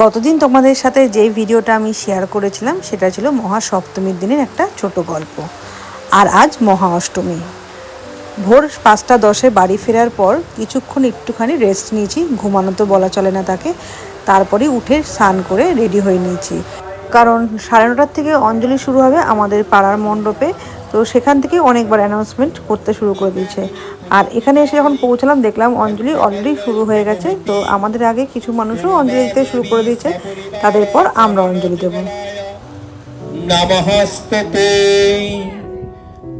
গতদিন তোমাদের সাথে যেই ভিডিওটা আমি শেয়ার করেছিলাম, সেটা ছিল মহা সপ্তমীর দিনের একটা ছোট গল্প। আর আজ মহা অষ্টমী ভোর পাঁচটা দশে বাড়ি ফেরার পর কিছুক্ষণ একটুখানি রেস্ট নিয়েছি, ঘুমানো তো বলা চলে না তাকে। তারপরে উঠে স্নান করে রেডি হয়ে নিয়েছি। কারণ সাড়ে নটার থেকে অঞ্জলি শুরু হবে আমাদের পাড়ার মণ্ডপে, তো সেখান থেকে অনেকবার অ্যানাউন্সমেন্ট করতে শুরু করে দিয়েছে। আর এখানে এসে যখন পৌঁছালাম, দেখলাম অঞ্জলি অলরেডি শুরু হয়ে গেছে, তো আমাদের আগে কিছু মানুষও অঞ্জলি দিতে শুরু করে দিয়েছে। তাদের পর আমরা অঞ্জলি দেবো।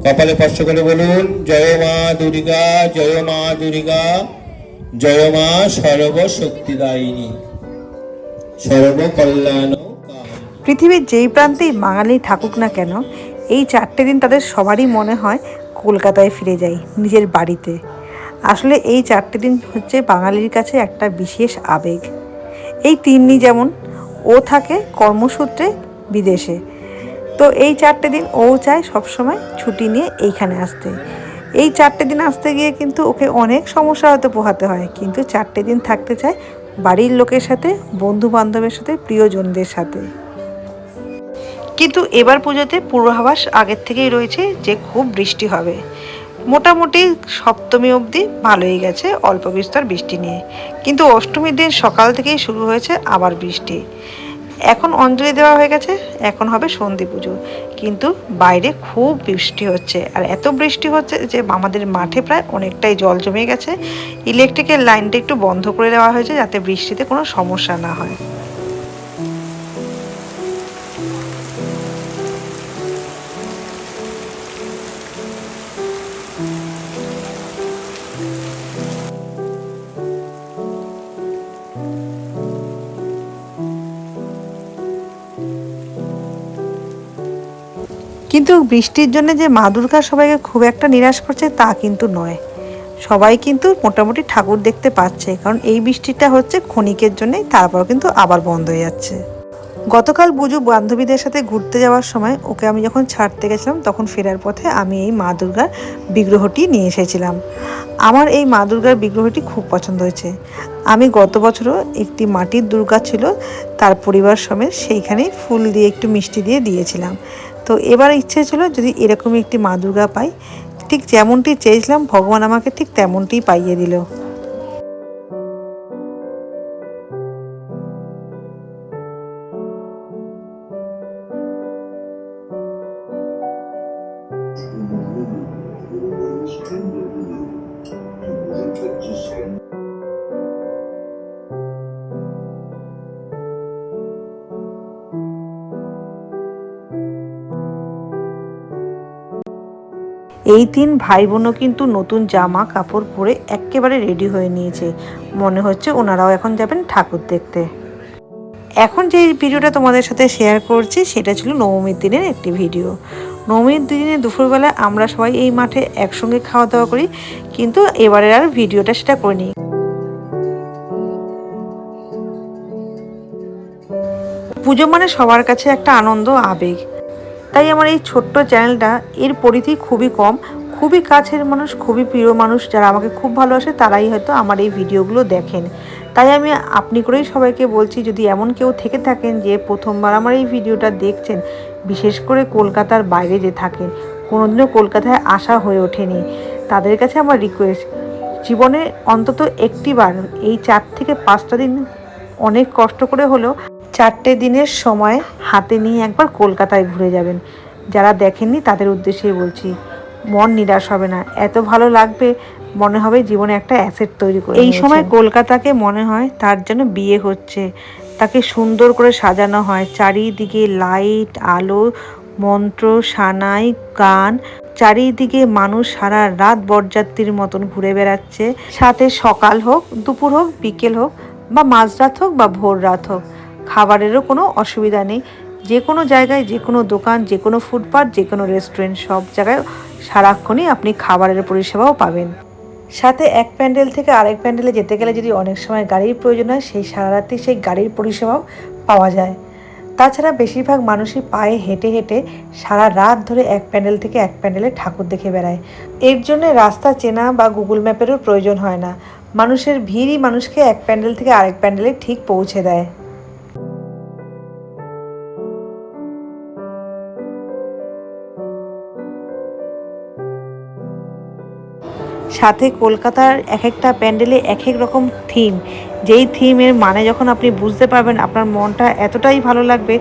কপালে স্পর্শ করে বলুন, জয় মা দুর্গা, জয় মা দুর্গা, জয় মা সর্বশক্তিদায়িনী। পৃথিবীর যেই প্রান্তেই বাঙালি থাকুক না কেন, এই চারটে দিন তাদের সবারই মনে হয় কলকাতায় ফিরে যাই, নিজের বাড়িতে। আসলে এই চারটে দিন হচ্ছে বাঙালির কাছে একটা বিশেষ আবেগ। এই তিন্নি যেমন, ও থাকে কর্মসূত্রে বিদেশে। তো এই চারটে দিন ও চায় সবসময় ছুটি নিয়ে এইখানে আসতে। এই চারটে দিন আসতে গিয়ে কিন্তু ওকে অনেক সমস্যা হয়তো পোহাতে হয়, কিন্তু চারটে দিন থাকতে চায় বাড়ির লোকের সাথে বন্ধু বান্ধবের সাথে, প্রিয়জনদের সাথে। কিন্তু এবার পুজোতে পূর্বাভাস আগের থেকেই রয়েছে যে খুব বৃষ্টি হবে। মোটামুটি সপ্তমী অবধি ভালোই গেছে অল্প বিস্তর বৃষ্টি নিয়ে। কিন্তু অষ্টমীর দিন সকাল থেকেই শুরু হয়েছে আবার বৃষ্টি। এখন অঞ্জলি দেওয়া হয়ে গেছে, এখন হবে সন্ধি পুজো। কিন্তু বাইরে খুব বৃষ্টি হচ্ছে, আর এত বৃষ্টি হচ্ছে যে আমাদের মাঠে প্রায় অনেকটাই জল জমে গেছে। ইলেকট্রিকের লাইনটা একটু বন্ধ করে দেওয়া হয়েছে যাতে বৃষ্টিতে কোনো সমস্যা না হয়। কিন্তু বৃষ্টির জন্য যে মা দুর্গা সবাইকে খুব একটা নিরাশ করছে তা কিন্তু নয়। সবাই কিন্তু মোটামুটি ঠাকুর দেখতে পাচ্ছে, কারণ এই বৃষ্টিটা হচ্ছে ক্ষণিকের জন্যই, তারপর কিন্তু আবার বন্ধ হয়ে যাচ্ছে। গতকাল বুঝু বান্ধবীদের সাথে ঘুরতে যাওয়ার সময় ওকে আমি যখন ছাড়তে গেছিলাম, তখন ফেরার পথে আমি এই মা দুর্গার বিগ্রহটি নিয়ে এসেছিলাম। আমার এই মা দুর্গার বিগ্রহটি খুব পছন্দ হয়েছে। আমি গত বছরও একটি মাটির দুর্গা ছিল, তার পরিবার সমেত সেইখানে ফুল দিয়ে, একটু মিষ্টি দিয়ে দিয়েছিলাম। তো এবার ইচ্ছে ছিল যদি এরকমই একটি মা দুর্গা পাই, ঠিক যেমনটি চেয়েছিলাম, ভগবান আমাকে ঠিক তেমনটি পাইয়ে দিল। এই তিন ভাই বোনও কিন্তু নতুন জামা, কাপড় পরে একেবারে রেডি হয়ে নিয়েছে। মনে হচ্ছে ওনারাও এখন যাবেন ঠাকুর দেখতে। এখন যে ভিডিওটা তোমাদের সাথে শেয়ার করছি, সেটা ছিল নবমীর দিনের একটি ভিডিও। নবমীর দিনে দুপুরবেলা আমরা সবাই এই মাঠে একসঙ্গে খাওয়া দাওয়া করি, কিন্তু এবারের আর ভিডিওটা সেটা করিনি পুজো মানে সবার কাছে একটা আনন্দ, আবেগ। তাই আমার এই ছোট্ট চ্যানেলটা এর পরিধি খুবই কম। খুবই কাছের মানুষ, খুবই প্রিয় মানুষ যারা আমাকে খুব ভালোবাসে তারাই হয়তো আমার এই ভিডিওগুলো দেখেন। তাই আমি আপনি করেই সবাইকে বলছি, যদি এমন কেউ থেকে থাকেন যে প্রথমবার আমার এই ভিডিওটা দেখছেন, বিশেষ করে কলকাতার বাইরে যে থাকেন, কোনোদিনও কলকাতায় আসা হয়ে ওঠেনি, তাদের কাছে আমার রিকোয়েস্ট জীবনে অন্তত একটিবার এই চার থেকে পাঁচটা দিন অনেক কষ্ট করে হলেও চারটে দিনের সময় হাতে নিয়ে একবার কলকাতায় ঘুরে যাবেন। যারা দেখেননি তাদের উদ্দেশ্যেই বলছি মন নিরাশ হবে না। এত ভালো লাগবে মনে হবে জীবনে একটা অ্যাসেট তৈরি করে এই সময় কলকাতাকে মনে হয় তার যেন বিয়ে হচ্ছে। তাকে সুন্দর করে সাজানো হয়। চারিদিকে লাইট আলো মন্ত্র সানাই গান। চারিদিকে মানুষ সারা রাত বরযাত্রীর মতন ঘুরে বেড়াচ্ছে। সাথে সকাল হোক দুপুর হোক বিকেল হোক বা মাঝরাত হোক বা ভোর রাত হোক। খাবারেরও কোনো অসুবিধা নেই। যে কোনো জায়গায়, যে কোনো দোকান, যে কোনো ফুটপাথ যে কোনো রেস্টুরেন্ট, সব জায়গায় সারাক্ষণই আপনি খাবারের পরিষেবাও পাবেন। সাথে এক প্যান্ডেল থেকে আরেক প্যান্ডেলে যেতে গেলে যদি অনেক সময় গাড়ির প্রয়োজন হয়, সেই সারা রাত্রি সেই গাড়ির পরিষেবাও পাওয়া যায়। তাছাড়া বেশিরভাগ মানুষই পায়ে হেঁটে হেঁটে সারা রাত ধরে এক প্যান্ডেল থেকে এক প্যান্ডেলে ঠাকুর দেখে বেড়ায়। এর জন্য রাস্তা চেনা বা গুগল ম্যাপেরও প্রয়োজন হয় না। মানুষের ভিড়ই মানুষকে এক প্যান্ডেল থেকে আরেক প্যান্ডেলে ঠিক পৌঁছে দেয়। সাথে কলকাতার এক একটা প্যান্ডেলে এক এক রকম থিম যেই থিমের মানে যখন আপনি বুঝতে পারবেন, আপনার মনটা এতটাই ভালো লাগবে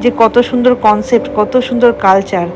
যে কত সুন্দর কনসেপ্ট কত সুন্দর কালচার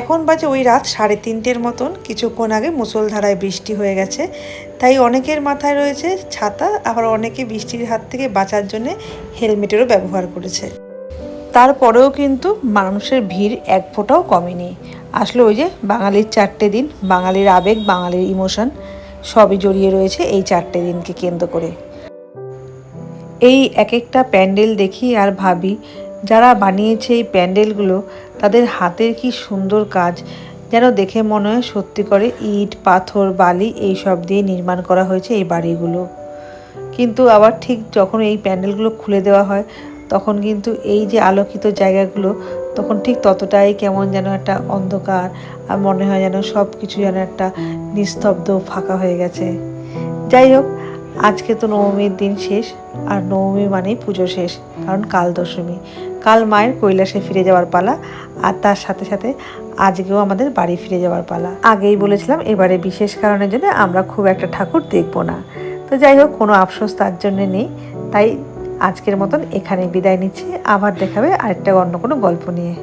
এখন বাজে ওই রাত সাড়ে তিনটের মতন। কিছুক্ষণ আগে মুষলধারায় বৃষ্টি হয়ে গেছে। তাই অনেকের মাথায় রয়েছে ছাতা, আবার অনেকে বৃষ্টির হাত থেকে বাঁচার জন্য হেলমেটেরও ব্যবহার করেছে। তারপরেও কিন্তু মানুষের ভিড় এক ফোঁটাও কমেনি। আসলে ওই যে বাঙালির চারটে দিন, বাঙালির আবেগ, বাঙালির ইমোশন, সবই জড়িয়ে রয়েছে এই চারটে দিনকে কেন্দ্র করে। এই এক একটা প্যান্ডেল দেখি আর ভাবি যারা বানিয়েছে এই প্যান্ডেলগুলো, তাদের হাতের কি সুন্দর কাজ। যেন দেখে মনে হয় সত্যি করে ইট, পাথর, বালি এই সব দিয়ে নির্মাণ করা হয়েছে এই বাড়িগুলো। কিন্তু আবার ঠিক যখন এই প্যান্ডেলগুলো খুলে দেওয়া হয়, তখন কিন্তু এই যে আলোকিত জায়গাগুলো, তখন ঠিক ততটাই কেমন যেন একটা অন্ধকার আর মনে হয় যেন সব কিছু যেন একটা নিস্তব্ধ ফাঁকা হয়ে গেছে। যাই হোক আজকে তো নবমীর দিন শেষ, আর নবমী মানেই পুজো শেষ, কারণ কাল দশমী কাল মায়ের কৈলাসে ফিরে যাওয়ার পালা, আর তার সাথে সাথে আজকেও আমাদের বাড়ি ফিরে যাওয়ার পালা। আগেই বলেছিলাম, এবারে বিশেষ কারণের জন্য আমরা খুব একটা ঠাকুর দেখব না। তো যাই হোক, কোনো আফসোস তার জন্য নেই। তাই আজকের মতন এখানে বিদায় নিচ্ছি। আবার দেখাবে আরেকটা অন্য কোনো গল্প নিয়ে।